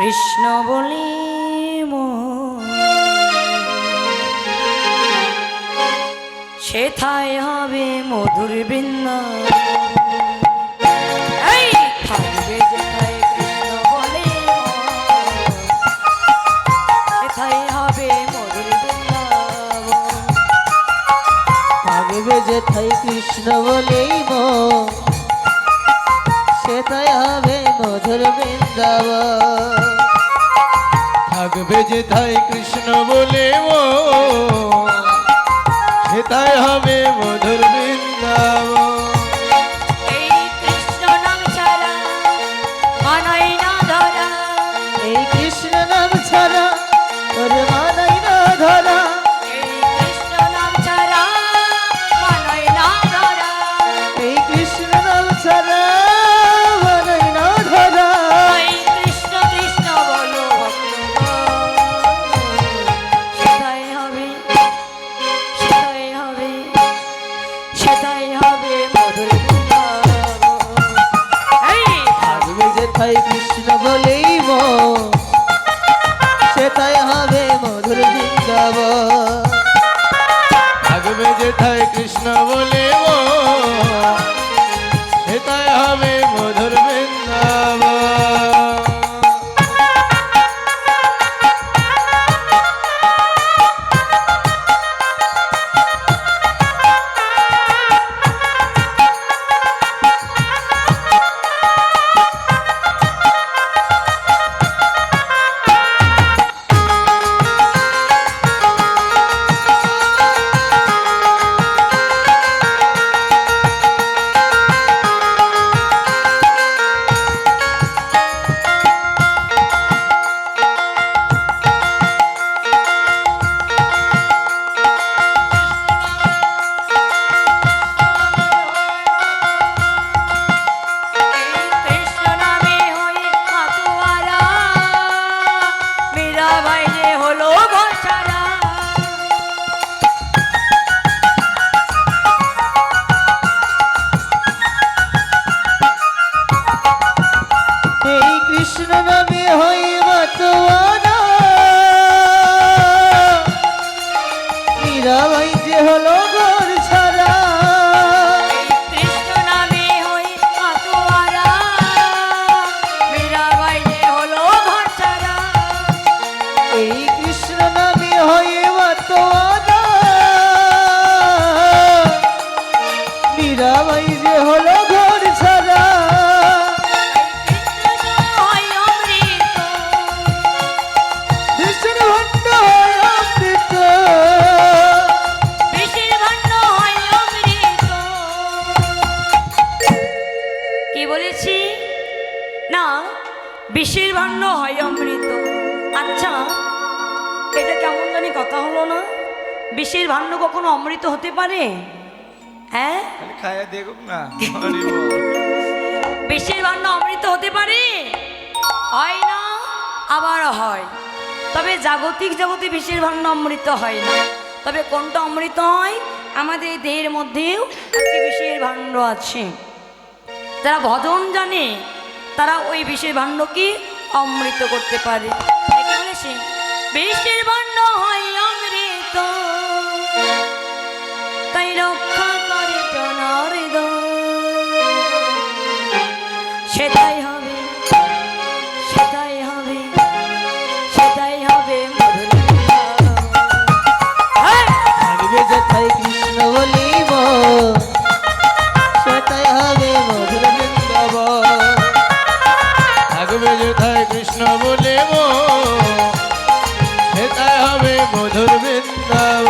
কৃষ্ণ বলি। সেথায় হবে মধুর এই থাকবে কৃষ্ণ বলে। সেথায় হবে মধুর বৃন্দাবন থাকবে যে থাই কৃষ্ণ বলেই মো সেটাই হবে মধুর বৃন্দাবন যে তাই কৃষ্ণ বলে ও সেটাই হবে মধুর বৃন্দাবন। এই কৃষ্ণ নাম ছাড়া মানই না ধরা। এই কৃষ্ণ নাম ছাড়া তোর মানাই সেটাই হবে মধুর বৃন্দাবন। থাকবে যে কৃষ্ণ বলে না বিষের ভাণ্ড হয় অমৃত। আচ্ছা এটা কেমন জানি কথা হলো না। বিষের ভাণ্ড কখনো অমৃত হতে পারে? হ্যাঁ? খায়া দেখুক না। বিষের ভাণ্ড অমৃত হতে পারে? হয় না আবার হয়। তবে জাগতিক জগতে বিষের ভাণ্ড অমৃত হয় না। তবে কোনটা অমৃত হয়? আমাদের এই দেহের মধ্যেও একটি বিষের ভাণ্ড আছে। যারা ভজন জানে তারা ওই বিষের ভাণ্ডকে অমৃত করতে পারে। বিষের ভাণ্ড হয় মধুর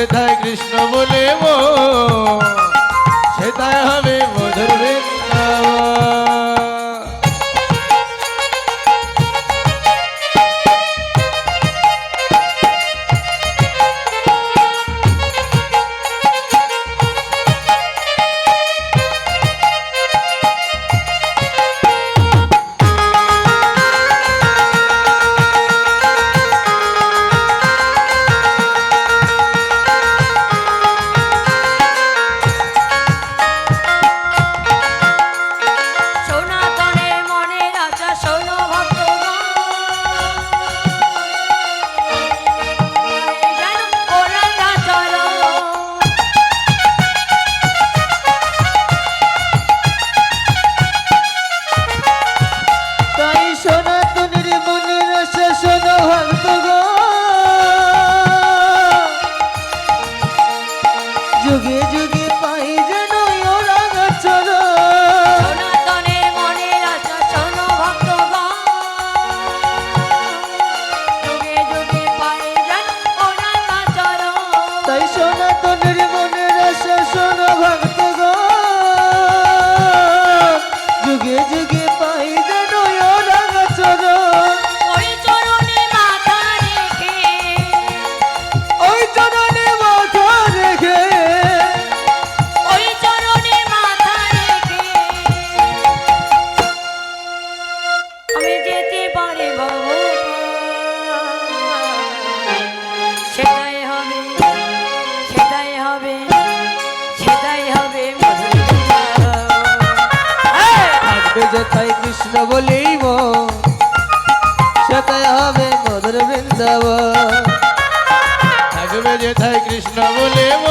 राधे कृष्ण बोले वो কথায় কৃষ্ণ বলিব সেটাই হবে মধুর বৃন্দাবন। থাকবে যেথায় কৃষ্ণ বলিব